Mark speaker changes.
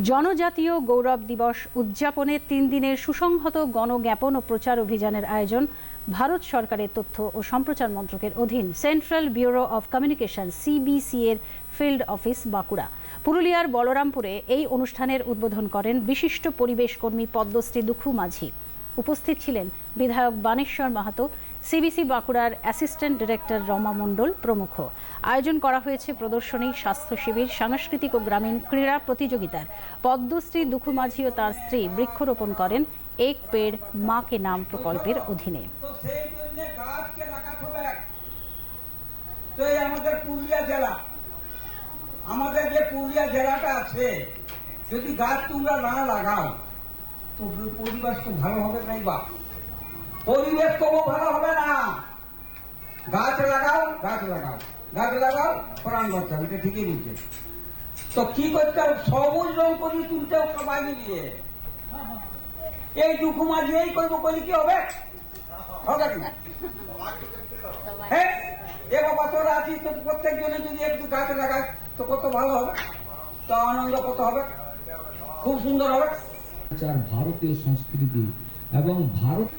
Speaker 1: জনজাতীয় গৌরব দিবস উদযাপনে তিন দিনের সুসংহত গণজ্ঞাপন ও প্রচার অভিযানের আয়োজন ভারত সরকারের তথ্য ও সম্প্রচার মন্ত্রকের অধীন central bureau of communication CBC এর ফিল্ড অফিস, বাঁকুড়া। পুরুলিয়ার বলরামপুরে এই অনুষ্ঠানের উদ্বোধন করেন বিশিষ্ট পরিবেশ কর্মী পদ্মশ্রী দুখু মাঝি। উপস্থিত ছিলেন বিধায়ক বানেশ্বর মাহাতো সিবিসি বাঁকুড়ার অ্যাসিস্ট্যান্ট ডিরেক্টর রমা মণ্ডল প্রমুখ। আয়োজন করা হয়েছে প্রদর্শনী, স্বাস্থ্য শিবির, সাংস্কৃতিক ও গ্রামীণ ক্রীড়া প্রতিযোগিতার। পদ্মশ্রী দুখু মাঝি ও তার স্ত্রী বৃক্ষরোপণ করেন এক পেড় মা কে নাম প্রকল্পের অধীনে।
Speaker 2: আমাদের যে পুরুলিয়া জেলাটা আছে, যদি গাছ তোমরা না লাগাও, তো পরিবেশ তো ভালো হবে নাই বা। পরিবেশ তবু ভালো হবে না। গাছ লাগাও গাছ লাগাও। গাছ লাগাও প্রাণ বাঁচাও এটা ঠিকই বলছে। তো কি করতে হবে? সবুজ রং করি তুলতে হবে সবাই মিলিয়ে। এই দুঃখ মাঝে এই করব করলে কি হবে? হবে না? হ্যাঁ এ বাবা তোরা আছিস তো প্রত্যেক জনে যদি একটু গাছ লাগাস তো কত ভালো হবে। তো আনন্দ কত হবে? খুব সুন্দর হবে।
Speaker 3: ভারতীয় সংস্কৃতি এবং ভারত